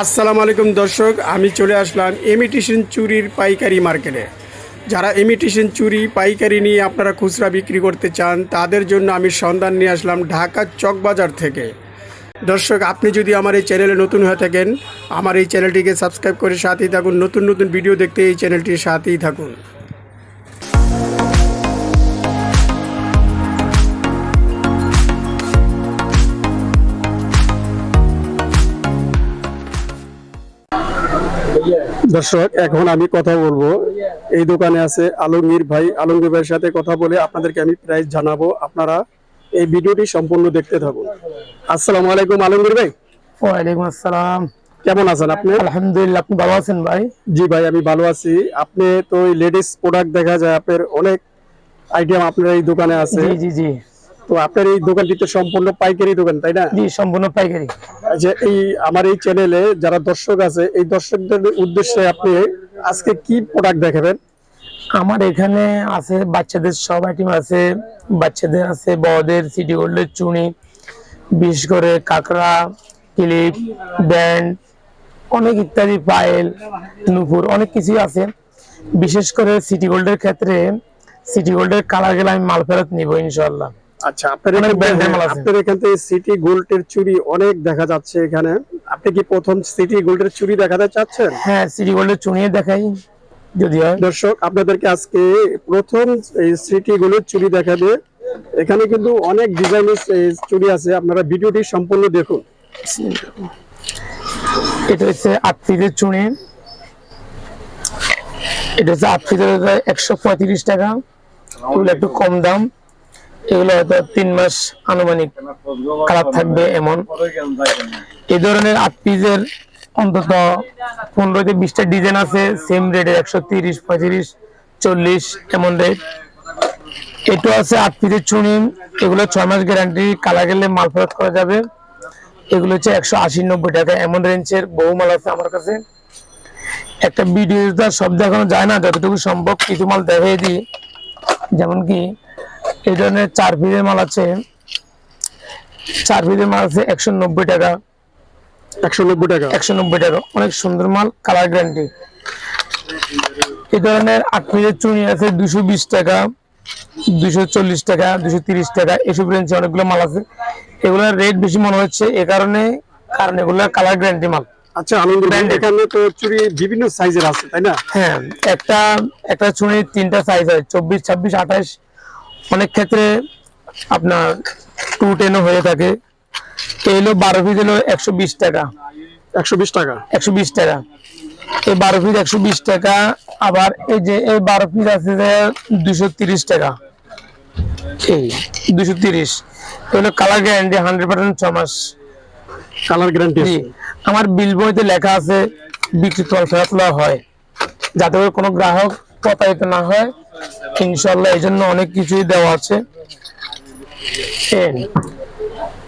আসসালামু আলাইকুম দর্শক, আমি চলে আসলাম ইমিটেশন চুরির পাইকারি মার্কেটে যারা ইমিটেশন চুরি, পাইকারি নিয়ে আপনারা খুচরা বিক্রি করতে চান, তাদের জন্য আমি সন্ধান নিয়ে আসলাম ঢাকা চকবাজার থেকে। দর্শক, আপনি যদি আমার এই চ্যানেলে নতুন হয়ে থাকেন, আমার এই চ্যানেলটিকে সাবস্ক্রাইব করে সাথেই থাকুন। নতুন নতুন ভিডিও দেখতে এই চ্যানেলটির সাথেই থাকুন। দর্শক এখন আমি কথা বলব। এই দোকানে আছে আলমগীর ভাই। আলমগীর ভাইয়ের সাথে কথা বলে আপনাদেরকে আমি প্রাইস জানাব। আপনারা এই ভিডিওটি সম্পূর্ণ দেখতে থাকুন। আসসালামু আলাইকুম আলমগীর ভাই। ওয়ালাইকুম আসসালাম। কেমন আছেন আপনি? আলহামদুলিল্লাহ আপনি ভালো আছেন ভাই? জি ভাই আমি ভালো আছি। আপনি তো লেডিস প্রোডাক্ট দেখা যায় আপনার অনেক আইটেম আপনার এই দোকানে আছে। জি জি জি। তো আপনার এই দোকানটি তো সম্পূর্ণ পাইকারি দোকান তাই না? জি সম্পূর্ণ পাইকারি। যে এই আমার এই চ্যানেলে যারা দর্শক আছে এই দর্শকদের উদ্দেশ্যে আপনি আজকে কি প্রোডাক্ট দেখাবেন? আমার এখানে আছে বাচ্চাদের সব আইটেম আছে। বাচ্চাদের আছে বড়দের সিটি গোল্ডের চুনি বিশেষ করে কাঁকড়া ক্লিপ ব্যান্ড অনেক ইত্যাদি পায়েল নুপুর অনেক কিছুই আছে। বিশেষ করে সিটি গোল্ডের ক্ষেত্রে সিটি গোল্ডের কালার গেলে আমি মাল ফেরত নিব ইনশাল্লাহ আচ্ছা আপনার আছে। আপনার এখান থেকে সিটি গোল্ডের চুরি অনেক দেখা যাচ্ছে এখানে। আপনি কি প্রথম সিটি গোল্ডের চুরি দেখাতে চাচ্ছেন? হ্যাঁ সিটি গোল্ডের চুনিয়ে দেখাই যদি দর্শক আপনাদেরকে আজকে প্রথম এই সিটি গোল্ডের চুরি দেখাবে। এখানে কিন্তু অনেক ডিজাইনের চুরি আছে আপনারা ভিডিওটি সম্পূর্ণ দেখুন। এটা হচ্ছে পিসের চুনি এটা হচ্ছে পিসের একশো পঁয়ত্রিশ টাকা। একটু কম দাম। এগুলো হয়তো তিন মাস আনুমানিক কালার থাকবে এমন। এই ধরনের আট পিসের অন্তত পনেরো থেকে বিশটা ডিজাইন আছে সেম রেটের একশো তিরিশ, পঁয়ত্রিশ, চল্লিশ, এমন রেট এটা আছে আট পিসের চুনি, এগুলো ছয় মাস গ্যারান্টি কালা গেলে মাল ফেরত করা যাবে। এগুলো হচ্ছে একশো আশি, নব্বই টাকা, এমন রেঞ্জের বহু মাল আছে আমার কাছে। একটা ভিডিও সব দেখানো যায় না, যতটুকু সম্ভব কিছু মাল দেখিয়ে দিই। যেমন কি এই ধরনের চার পিসের মাল আছে। চার পিসের মাল আছে একশো নব্বই টাকা। একশো নব্বই টাকা। একশো নব্বই টাকা। অনেক সুন্দর মাল কালার গ্যারান্টি এই ধরনের আট পিসের চুনি আছে দুশো বিশ টাকা দুশো চল্লিশ টাকা দুশো তিরিশ টাকা এসব রেঞ্জে অনেকগুলো মাল আছে। এগুলোর রেট বেশি মনে হচ্ছে এ কারণে কারণ এগুলো কালার গ্যারান্টি মাল। আচ্ছা আনন্দ Branded. এখানে তো চুরি বিভিন্ন সাইজের আছে তাই না? হ্যাঁ একটা একটা চুনির তিনটা সাইজ হয় চব্বিশ ছাব্বিশ আঠাশ। অনেক ক্ষেত্রে আপনার টু টেনও হয়ে থাকে। এই হলো বারো পিস হলো একশো বিশ টাকা। একশো বিশ টাকা? একশো বিশ টাকা। এই বারো পিস একশো বিশ টাকা আবার এই যে এই বারো পিস আছে যে দুশো তিরিশ টাকা। এই দুশো তিরিশ। এগুলো কালার গ্যারান্টি হান্ড্রেড পার্সেন্ট ছ মাস। কালার গ্যারান্টি আমার বিল বইতে লেখা আছে বিক্রি তল ফেরত হয়। যাতে করে কোনো গ্রাহক প্রতারিত না হয়। ইনশাল্লাহ এই জন্য অনেক কিছুই দেওয়া আছে।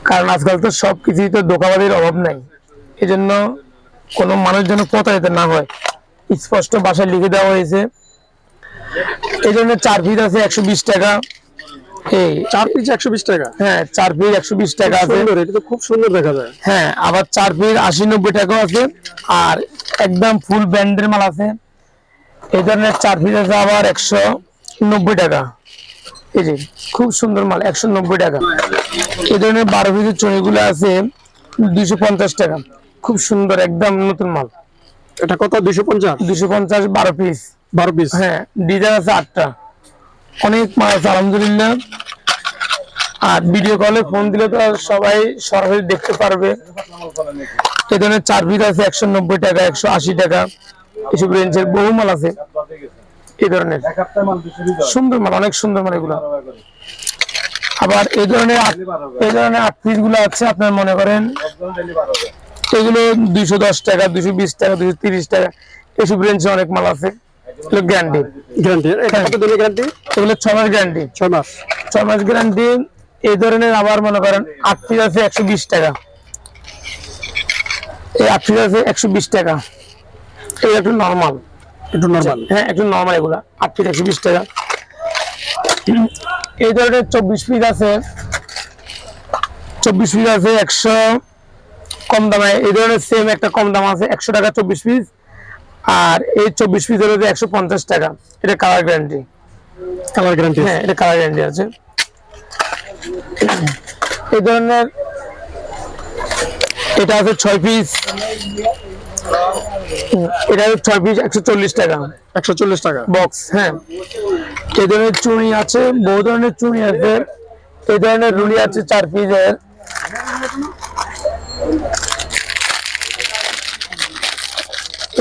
কারণ আজকাল তো সব কিছুই তো দোকানবাড়ির অভাব নাই। এই জন্য কোনো মানুষ যেন প্রতারিত না হয়। স্পষ্ট ভাষায় লিখে দেওয়া হয়েছে। এই জন্য চার পিস আছে একশো বিশ টাকা। এই চার পিস একশো বিশ টাকা? হ্যাঁ চার পিস একশো বিশ টাকা আছে। এটা তো খুব সুন্দর দেখা যায়। হ্যাঁ আবার চার পিস আশি নব্বই টাকাও আছে। আর একদম ফুল ব্র্যান্ডের মাল আছে। এই ধরনের চার পিস আছে আবার একশো নব্বই টাকা। এই যে খুব সুন্দর মাল একশো নব্বই টাকা। এই ধরনের বারো পিসের চড়িগুলো আছে দুইশো পঞ্চাশ টাকা। খুব সুন্দর একদম নতুন মাল। এটা কত? দুইশো পঞ্চাশ? দুইশো পঞ্চাশ বারো পিস বারো পিস হ্যাঁ ডিজাইন আছে আটটা। অনেক মাল আছে আলহামদুলিল্লাহ। আর ভিডিও কলে ফোন দিলে তো সবাই সরাসরি দেখতে পারবে। এই ধরনের চার পিস আছে একশো নব্বই টাকা একশো আশি টাকা। এসব রেঞ্জের বহু মাল আছে। এই ধরনের। সুন্দর মাল অনেক সুন্দর মাল এগুলো। আবার এই ধরনের এই ধরনের আট পিসগুলো আছে আপনার মনে করেন? এগুলো দুইশো দশ টাকা দুইশো বিশ টাকা দুইশো তিরিশ টাকা এসব রেঞ্জে অনেক মাল আছে। এগুলো গ্যারান্টি। গ্যারান্টি। এটা কত দিনের গ্যারান্টি? এগুলো ছ মাস গ্যারান্টি। ছয় মাস। ছ মাস গ্যারান্টি। এই ধরনের আবার মনে করেন আট পিস আছে একশো বিশ টাকা। এই আট পিস আছে একশো বিশ টাকা। এই একটু নর্মাল একটু নর্মাল হ্যাঁ একটু নর্মাল এগুলা। আট পিস একশো বিশ টাকা। এই ধরনের চব্বিশ পিস আছে। চব্বিশ পিস আছে একশো কম দামে। এই ধরনের সেম একটা কম দাম আছে একশো টাকা চব্বিশ পিস আর এই চব্বিশ পিস হলো একশো পঞ্চাশ টাকা। এটা কালার গ্যারান্টি কালার গ্যারান্টি হ্যাঁ এটা কালার গ্যারান্টি আছে। এই ধরনের এটা আছে ছয় পিস এটা ছয় পিস একশো চল্লিশ টাকা। একশো চল্লিশ টাকা? বক্স হ্যাঁ। এই ধরনের চুড়ি আছে? বহু ধরনের চুড়ি আছে। এই ধরনের রুলি আছে? চার পিসের।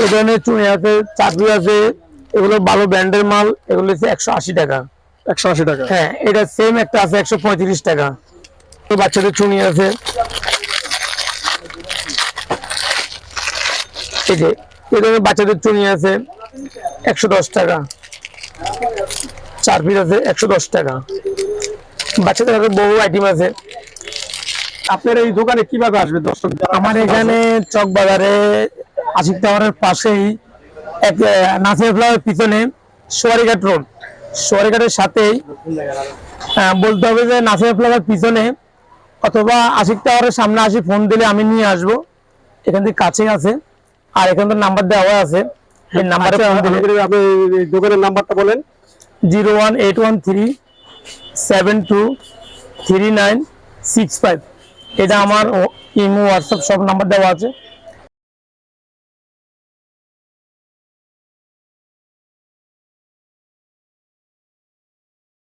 এই ধরনের চুড়ি আছে? পিস আছে। এগুলো ভালো ব্র্যান্ডের মাল। এগুলো হচ্ছে একশো আশি টাকা। একশো আশি টাকা? হ্যাঁ এটা সেম একটা আছে একশো পঁয়ত্রিশ টাকা। বাচ্চাদের চুনি আছে। যে এই ধরনের বাচ্চাদের চুনি আছে, একশো দশ টাকা। চার পিস আছে, একশো দশ টাকা। বাচ্চাদের হাতে বহু আইটেম আছে। আপনার এই দোকানে কীভাবে আসবে দর্শক? আমার এখানে চক বাজারে আশিক টাওয়ারের পাশেই এক নাসের ফ্লাওয়ার পিছনে সোয়ারিঘাট রোড। সোয়ারিঘাটের সাথেই বলতে হবে যে নাসের ফ্লাওয়ার পিছনে অথবা আশিক টাওয়ারের সামনে আসি, ফোন দিলে আমি নিয়ে আসব। এখান থেকে কাছে আছে। আর এখানে তো নাম্বার দেওয়া আছে। এই নাম্বারে আচ্ছা, আপনি এই দোকানের নাম্বারটা বলেন। Zero one eight one three seven two three nine six five. এটা আমার ইমো হোয়াটসঅ্যাপ সব নাম্বার দেওয়া আছে।